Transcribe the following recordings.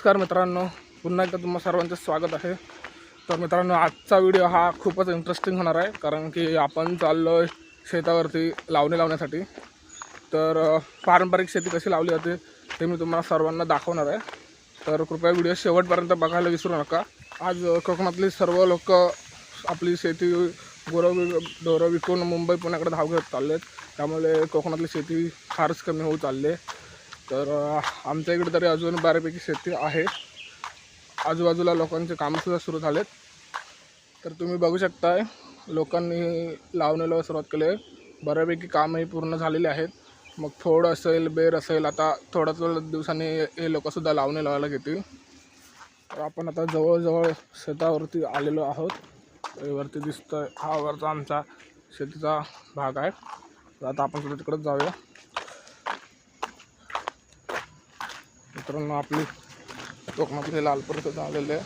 नमस्कार मित्रांनो. पुन्हा एकदा तुम्हा सर्वांचं स्वागत आहे. तर मित्रांनो आजचा व्हिडिओ हा खूपच इंटरेस्टिंग होणार आहे कारण की आपण चाललो आहे शेतावरती लावणी लावण्यासाठी. तर पारंपरिक शेती कशी लावली जाते ते मी तुम्हाला सर्वांना दाखवणार आहे. तर कृपया व्हिडिओ शेवटपर्यंत बघायला विसरू नका. आज कोकणातली सर्व लोक आपली शेती गुरं वि- ढोरं विकून मुंबई पुण्याकडे धाव घेत चालले आहेत त्यामुळे कोकणातली शेती फारच कमी होऊ चालली आहे. तर आमच्या इकडे तरी अजून बऱ्यापैकी शेती आहे. आजूबाजूला लोकांचे कामंसुद्धा सुरू झालेत. तर तुम्ही बघू शकताय लोकांनी लावणीला सुरुवात केली आहे. बऱ्यापैकी कामही पूर्ण झालेले आहेत. मग फोड असेल बेर असेल आता थोड्या थोड्या दिवसांनी हे लोकंसुद्धा लावणी लावायला घेतील. तर आपण आता जवळजवळ शेतावरती आलेलो आहोत. वरती दिसतं हा वरचा आमचा शेतीचा भाग आहे. तर आता आपण सुद्धा जाऊया. मित्रांनो आपली कोकणातले लालपूर सुद्धा आलेले आहे.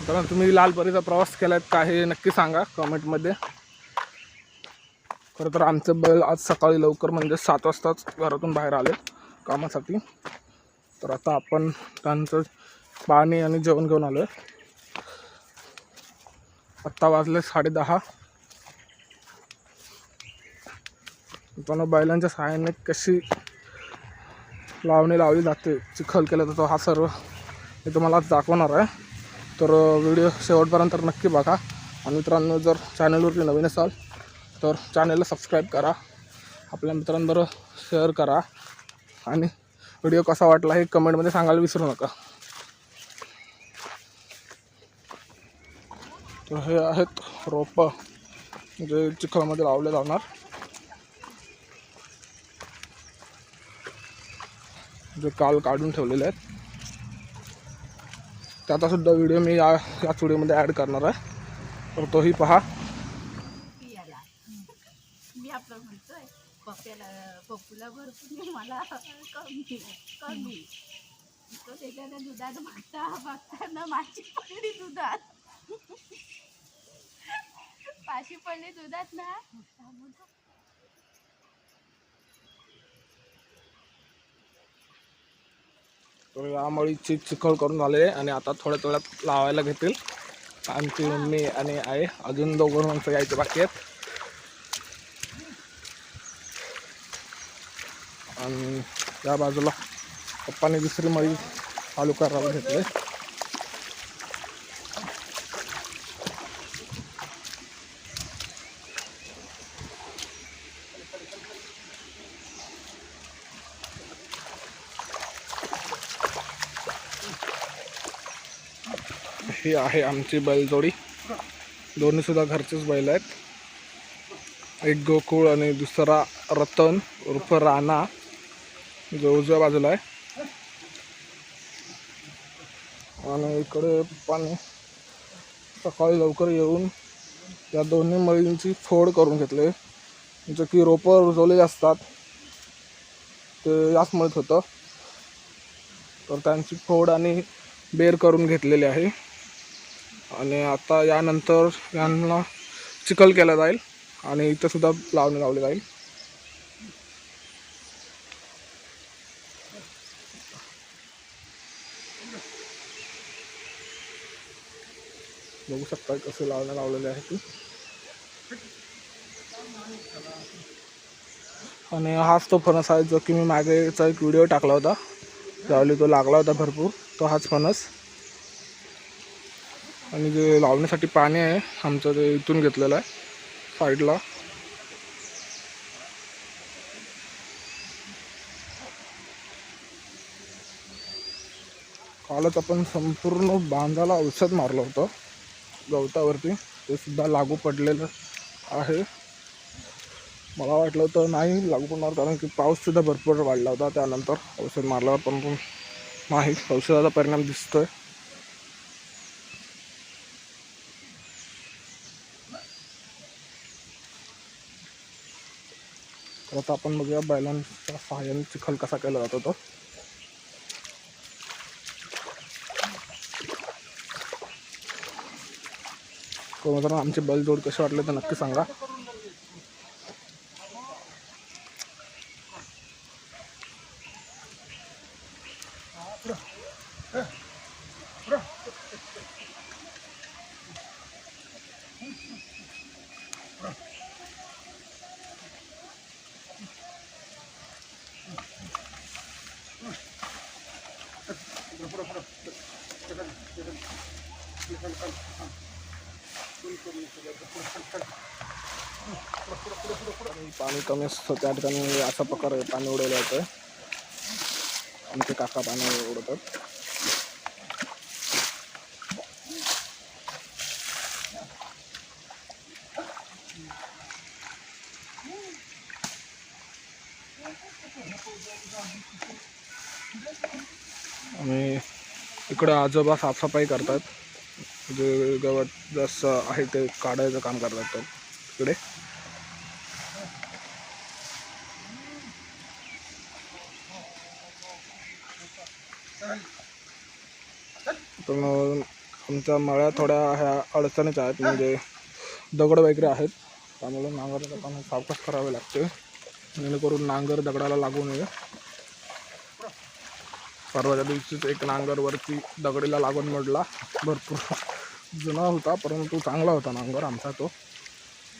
मित्रांनो तुम्ही लालपरीचा प्रवास केलात का हे नक्की सांगा कमेंटमध्ये. खरं तर आमचं बैल आज सकाळी लवकर म्हणजे सात वाजताच घरातून बाहेर आले कामासाठी. तर आता आपण त्यांचं पाणी आणि जेवण घेऊन आलो आहे आत्ता वाजले साडेदहा मित्रांनो बैलांच्या सहाय्याने कशी लावणी लावली जाते चिखल केला जातो हा सर्व मी तुम्हाला आज दाखवणार आहे. तर व्हिडिओ शेवटपर्यंत नक्की बघा. आणि मित्रांनो जर चॅनलवरती नवीन असाल तर चॅनलला सबस्क्राईब करा. आपल्या मित्रांबरोबर शेअर करा. आणि व्हिडिओ कसा वाटला हे कमेंटमध्ये सांगायला विसरू नका. तर हे आहेत रोपं जे चिखलमध्ये लावले जाणार. जे काल काढून ठेवलेले आहेत. त्याचा सुद्धा व्हिडिओ मी या याच व्हिडिओमध्ये ॲड करणार आहे. तर तोही पहा. मी मला कमी कमी. दुधात. पाशी पडले दुधात ना. तर चिखल करून झाले आणि आता थोड्या थोड्यात लावायला घेतील. आमची मम्मी आणि आई अजून दोघं माणसं यायचे बाकी आहेत. आणि त्या बाजूला पप्पाने दुसरी मळी चालू करायला घेतली. ही आहे आमची बैलजोडी. दोन्ही सुद्धा घरचेच बैल आहेत. एक गोकुळ आणि दुसरा रतन उर्फ राणा. जो उजव्या बाजूला आहे. आणि इकडे पाणी. सकाळी लवकर येऊन या दोन्ही मळींची फोड करून घेतले. जे की रोपं रुजवलेले असतात ते याच मळीत होतं. तर त्यांची फोड आणि बेर करून घेतलेली आहे. आणि आता यानंतर यांना चिखल केला जाईल आणि इथंसुद्धा लावणे लावले जाईल. बघू शकता कसं लावणं लावलेले आहे ती. आणि हाच तो फणस आहे जो की मी मागेचा एक व्हिडिओ टाकला होता. त्यावेळी तो लागला होता भरपूर तो हाच फणस. आणि जे लावण्यासाठी पाणी आहे आमचं ते इथून घेतलेलं आहे साईडला. कालच आपण संपूर्ण बांधाला औषध मारलं होतं. गवतावरती ते सुद्धा लागू पडलेलं आहे. मला वाटलं होतं नाही लागू पडणार कारण की पाऊससुद्धा भरपूर वाढला होता त्यानंतर. औषध मारल्यावर पण पण नाही औषधाचा परिणाम दिसतोय. तर आता आपण बघूया बैलांच्या सहाय्याने चिखल कसा केला जातो तो. तर मित्रांनो आमचे बैलजोड कसे वाटले तर नक्की सांगा. पाणी कमी असतं त्या ठिकाणी अशा प्रकारे पाणी उडवलं जातं आमचे काका पाणी उडवतात. आणि इकडं आजोबा साफसफाई करतात. जे गवत जसं आहे ते काढायचं काम करतात तर. तिकडे पण आमच्या मळ्या थोड्या ह्या अडचणीच आहेत म्हणजे दगड वगैरे आहेत. त्यामुळे नांगराचं काम सावकाश करावे लागते. जेणेकरून नांगर दगडाला लागू नये. परवाच्या दिवशीच एक नांगर वरती दगडीला लागून मोडला भरपूर. जुना होता परंतु चांगला होता नांगर आमचा तो.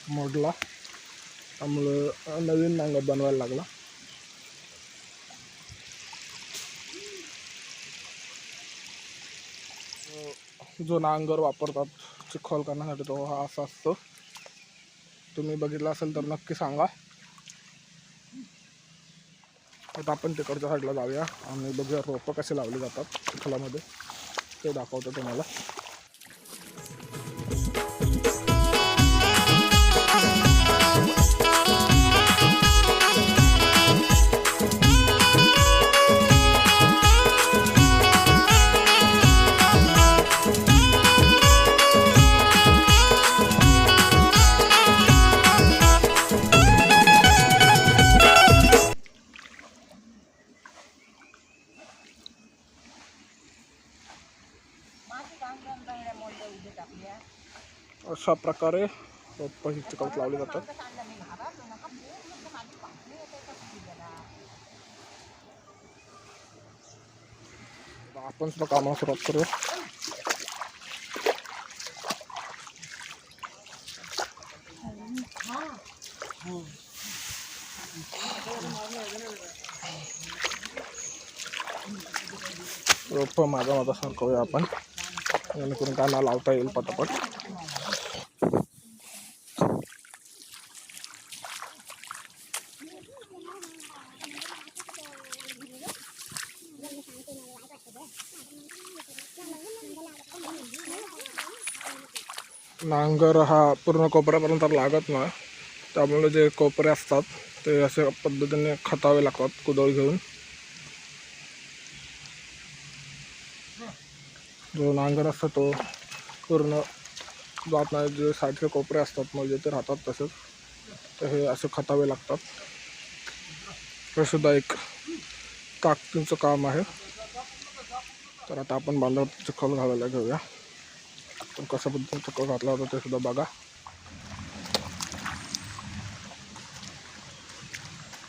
मोडला. त्यामुळं नवीन नांगर बनवायला लागला. जो नांगर वापरतात चिखल करण्यासाठी तो हा असा असतो. तुम्ही बघितला असेल तर नक्की सांगा. आता आपण तिकडच्या साईडला जाऊया. आणि बघूया रोपं कसे लावले जातात चिखलामध्ये. ते दाखवतो तुम्हाला. अशा प्रकारे रोपं ही चिकवत लावली जातात. आपण सुद्धा कामाला सुरुवात करूया. रोप माझा माझा सरकवूया आपण. जेणेकरून त्यांना लावता येईल पटापट. नांगर हा पूर्ण कोपऱ्यापर्यंत लागत नाही. त्यामुळे जे कोपरे असतात ते अशा पद्धतीने खतावे लागतात कुदळ घेऊन. जो नांगर असतो तो पूर्ण जात नाही जे साईडचे कोपरे असतात म्हणजे ते राहतात तसेच. तर हे असे खतावे लागतात. हे सुद्धा एक ताकदीचं काम आहे. तर आता आपण बांधावर चिखल घालायला घेऊया. पण कशा पद्धतीने चिखल घातला होता ते सुद्धा बघा.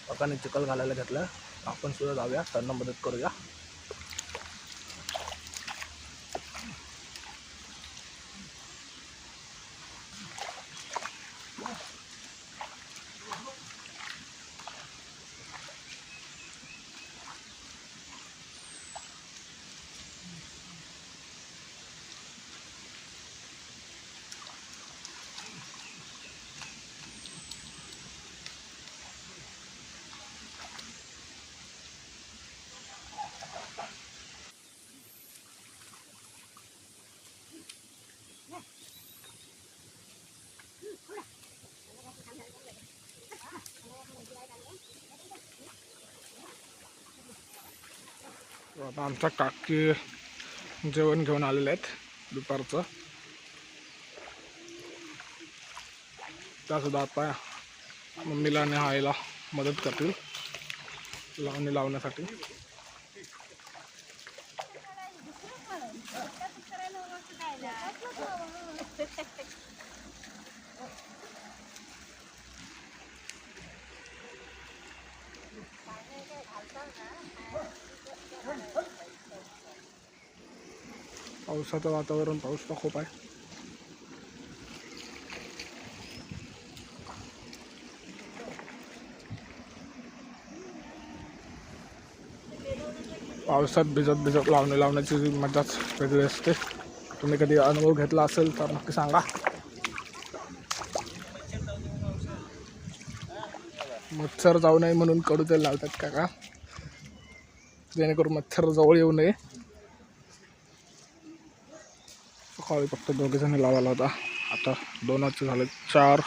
काकाने चिखल घालायला घेतलं. आपण सुद्धा जाऊया त्यांना मदत करूया. आता आमचा काकी जेवण घेऊन आलेले आहेत दुपारचं. त्यासुद्धा आता मम्मीला आणि आईला मदत करतील लावणी लावण्यासाठी. पावसाचं वातावरण पाऊस तर खूप आहे. पावसात भिजत भिजत लावणे लावण्याची मजाच वेगळी असते. तुम्ही कधी अनुभव घेतला असेल तर नक्की सांगा. मच्छर जाऊ नये म्हणून कडू तेल लावतात का का जेणेकरून मच्छर जवळ येऊ नये. सकाळी फक्त दोघे जण लावायला होता. आता दोनाचे झाले चार.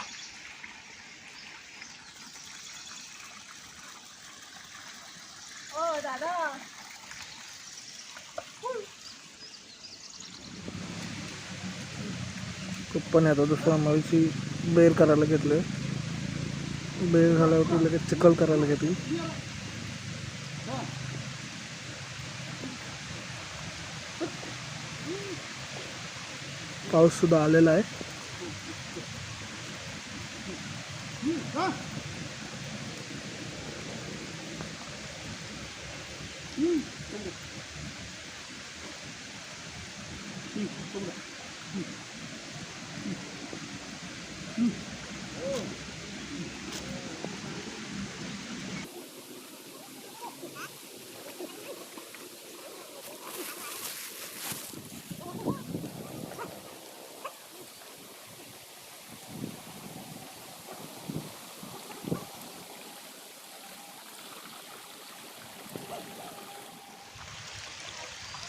पण येतो दुसऱ्या मळीची बेर करायला घेतले. बेर झाल्यावरती लगेच चिखल करायला घेतली. पाऊससुद्धा आलेला आहे.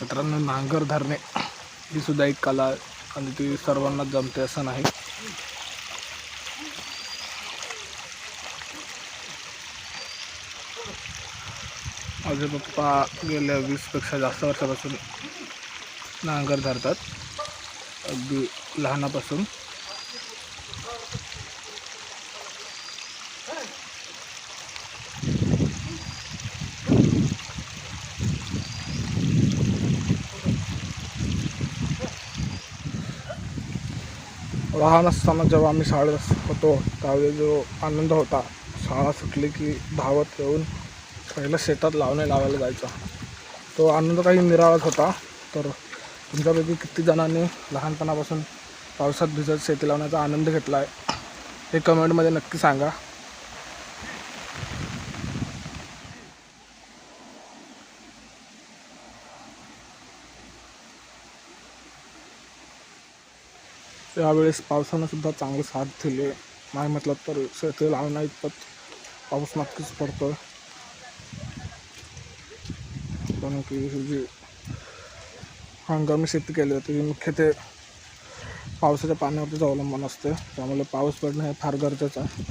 मित्रांनो नांगर धरणे. ही सुद्धा एक कला आणि ती सर्वांना जमते असं नाही. माझे पप्पा गेल्या वीसपेक्षा जास्त वर्षापासून नांगर धरतात. अगदी लहानापासून. लहान असताना जेव्हा आम्ही शाळेत होतो त्यावेळी जो आनंद होता शाळा सुटली की धावत येऊन पहिलं शेतात लावणे लावायला जायचा. तो आनंद काही निराळाच होता तर तुमच्यापैकी किती जणांनी लहानपणापासून पावसात भिजत शेती लावण्याचा आनंद घेतला आहे हे कमेंटमध्ये नक्की सांगा. यावेळेस पावसानं सुद्धा चांगले साथ दिले. नाही म्हटलं तर शेती लावण्या इतपत पाऊस नक्कीच पडतो कारण की जी हंगामी शेती केली जाते ही मुख्य ते पावसाच्या पाण्यावरतीच अवलंबून असते. त्यामुळे पाऊस पडणं हे फार गरजेचं आहे.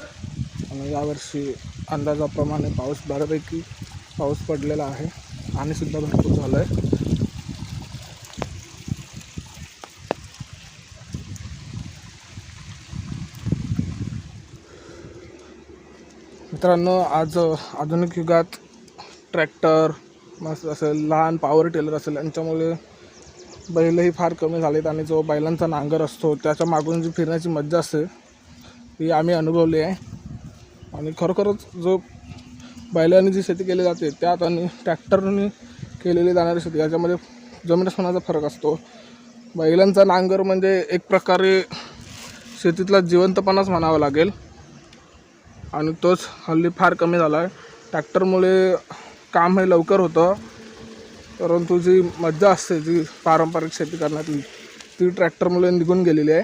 आणि यावर्षी अंदाजाप्रमाणे पाऊस बऱ्यापैकी पाऊस पडलेला आहे. आणि सुद्धा भरपूर झालं आहे मित्रांनो आज आधुनिक युगात ट्रॅक्टर मस्त असेल लहान पॉवर टेलर असेल यांच्यामुळे बैलही फार कमी झालेत आणि जो बैलांचा नांगर असतो त्याच्या मागून जी फिरण्याची मज्जा असते ती आम्ही अनुभवली आहे. आणि खरोखरच जो बैलांनी जी शेती केली जाते त्यात आणि ट्रॅक्टरने केलेली जाणारी शेती याच्यामध्ये जमीन फरक असतो. बैलांचा नांगर म्हणजे एक प्रकारे शेतीतला जिवंतपणाच म्हणावा लागेल. आणि तोच हल्ली फार कमी झाला आहे. ट्रॅक्टरमुळे काम हे लवकर होतं परंतु जी मज्जा असते जी पारंपरिक शेती करण्यातली ती ट्रॅक्टरमुळे निघून गेलेली आहे.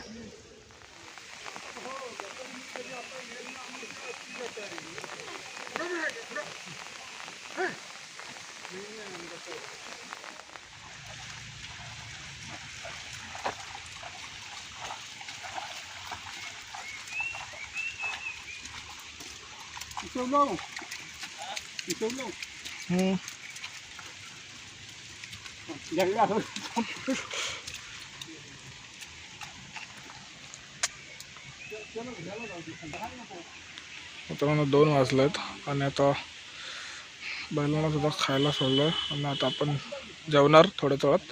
हम्म. मित्रांनो दोन वाजलेत आणि आता बैलांना सुद्धा खायला सोडलं आणि आता आपण जेवणार थोड्याच वेळात.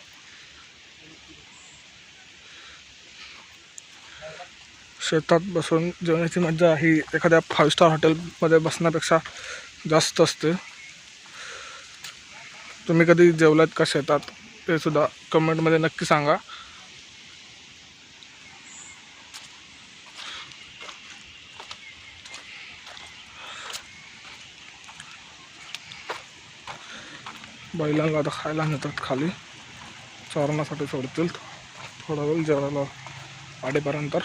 शेतात बसून जेवण्याची मजा ही एखाद्या फाईव्ह स्टार हॉटेलमध्ये बसण्यापेक्षा जास्त असते. तुम्ही कधी जेवलात का शेतात? ते सुद्धा कमेंटमध्ये नक्की सांगा. बैलांना आता खायला नेतात खाली. चारण्यासाठी सोडतील. थोडा वेळ जेवायला आडेपर्यंत.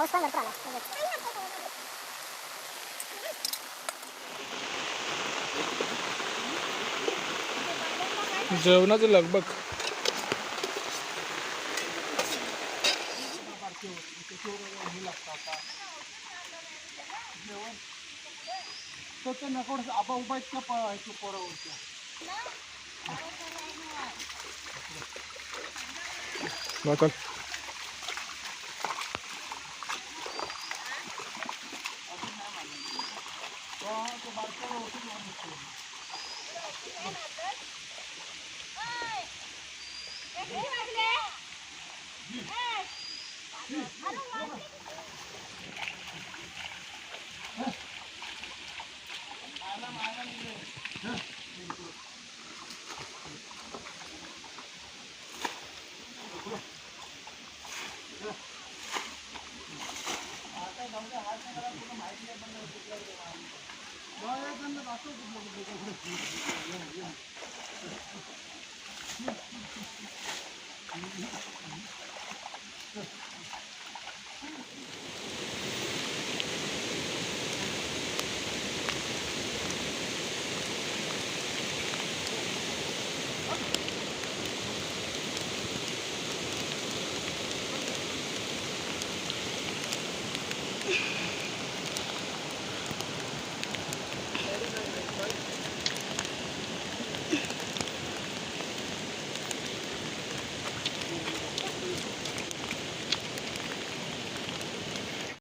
पाऊस पण भरपूर आला. जेवणाची लगबग चल Thank you.